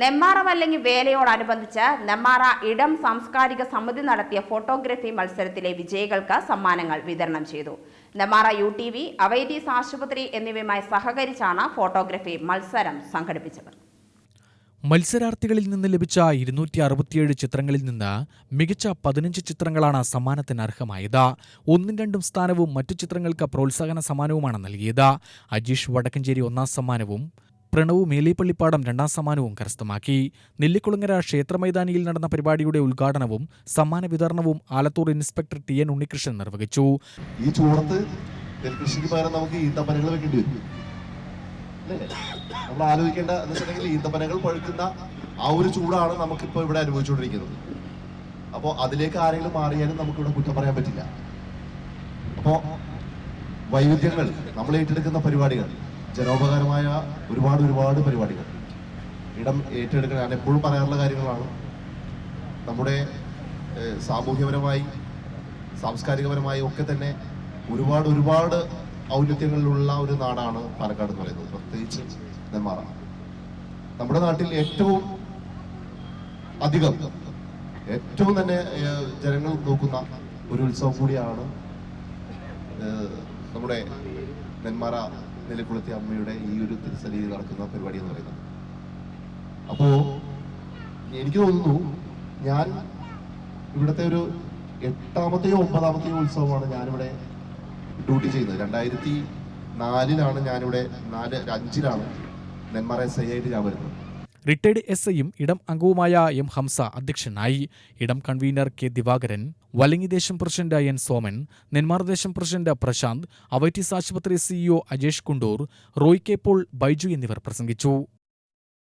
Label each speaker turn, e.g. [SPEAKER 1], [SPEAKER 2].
[SPEAKER 1] നെമ്മാറ വല്ലങ്ങി വേലയോടനുബന്ധിച്ച് നെമ്മാറ ഇടം സാംസ്കാരിക സമിതി നടത്തിയ ഫോട്ടോഗ്രഫി മത്സരത്തിലെ വിജയികൾക്ക് സമ്മാനങ്ങൾ വിതരണം ചെയ്തു. Nemmara U T V Avitis ആശുപത്രി എന്നിവയുമായി സഹകരിച്ചാണ് ഫോട്ടോഗ്രഫി മത്സരം സംഘടിപ്പിച്ചത്.
[SPEAKER 2] മത്സരാർത്ഥികളിൽ നിന്ന് ലഭിച്ച ഇരുന്നൂറ്റി അറുപത്തിയേഴ് ചിത്രങ്ങളിൽ നിന്ന് മികച്ച പതിനഞ്ച് ചിത്രങ്ങളാണ് സമ്മാനത്തിന് അർഹമായത്. ഒന്നും രണ്ടും സ്ഥാനവും മറ്റു ചിത്രങ്ങൾക്ക് പ്രോത്സാഹന സമ്മാനവുമാണ് നൽകിയത്. അജീഷ് വടക്കഞ്ചേരി ഒന്നാം സമ്മാനവും പ്രണവ് മേലിപ്പള്ളിപ്പാടം രണ്ടാം സമ്മാനവും കരസ്ഥമാക്കി. നെല്ലിക്കുളങ്ങര ക്ഷേത്രമൈതാനിയിൽ നടന്ന പരിപാടിയുടെ ഉദ്ഘാടനവും സമ്മാന വിതരണവും Alathur inspector T N Unnikrishnan നിർവഹിച്ചു.
[SPEAKER 3] ഈ ചൂടത്ത് നെൽകൃഷിക്ക് പകരം നമുക്ക് ഈന്തപ്പനകൾ വെക്കേണ്ടി വരും. നമ്മൾ ആലോചിക്കേണ്ട എന്ന് വെച്ചിട്ടുണ്ടെങ്കിൽ ഈന്തപ്പനകൾ പഴുക്കുന്ന ആ ഒരു ചൂടാണ് നമുക്കിപ്പോൾ ഇവിടെ അനുഭവിച്ചുകൊണ്ടിരിക്കുന്നത്. അപ്പോൾ അതിലേക്ക് ആരെങ്കിലും മാറിയാലും നമുക്കിവിടെ കുറ്റം പറയാൻ പറ്റില്ല. അപ്പോൾ വൈവിധ്യങ്ങൾ നമ്മൾ ഏറ്റെടുക്കുന്ന പരിപാടികൾ ജനോപകാരമായ ഒരുപാട് ഒരുപാട് പരിപാടികൾ. ഇടം ഏറ്റെടുക്കുക ഞാൻ എപ്പോഴും പറയാറുള്ള കാര്യങ്ങളാണ്. നമ്മുടെ സാമൂഹ്യപരമായി സാംസ്കാരികപരമായി ഒക്കെ തന്നെ ഒരുപാട് ഒരുപാട് ഔന്നത്യങ്ങളിലുള്ള ഒരു നാടാണ് പാലക്കാട് എന്ന് പറയുന്നത്. പ്രത്യേകിച്ച് നെന്മാറ നമ്മുടെ നാട്ടിൽ ഏറ്റവും അധികം ഏറ്റവും തന്നെ ജനങ്ങൾ നോക്കുന്ന ഒരു ഉത്സവം കൂടിയാണ് നമ്മുടെ നെന്മാറ നിലക്കുളത്തെ അമ്മയുടെ ഈ ഒരു തിരുസലിയിൽ നടക്കുന്ന പരിപാടി എന്ന് പറയുന്നത്. അപ്പോ എനിക്ക് തോന്നുന്നു ഞാൻ ഇവിടുത്തെ ഒരു എട്ടാമത്തെയോ ഒമ്പതാമത്തെയോ ഉത്സവമാണ് ഞാനിവിടെ ഡ്യൂട്ടി ചെയ്യുന്നത്. രണ്ടായിരത്തി നാലിലാണ് ഞാനിവിടെ നാല് അഞ്ചിലാണ് നെന്മാറ എസ് ഐ ആയിട്ട് ഞാൻ വരുന്നത്.
[SPEAKER 2] റിട്ടയർഡ് എസ് ഐയും ഇടം അംഗവുമായ എം ഹംസ അധ്യക്ഷനായി. ഇടം കൺവീനർ കെ ദിവാകരൻ വലങ്ങി ദേശം പ്രസിഡന്റ് എൻ സോമൻ നെന്മാർ ദേശം പ്രസിഡന്റ് പ്രശാന്ത് അവൈറ്റീസ് ആശുപത്രി സിഇഒ അജേഷ് കുണ്ടൂർ റോയ് കെ പോൾ ബൈജു എന്നിവർ പ്രസംഗിച്ചു.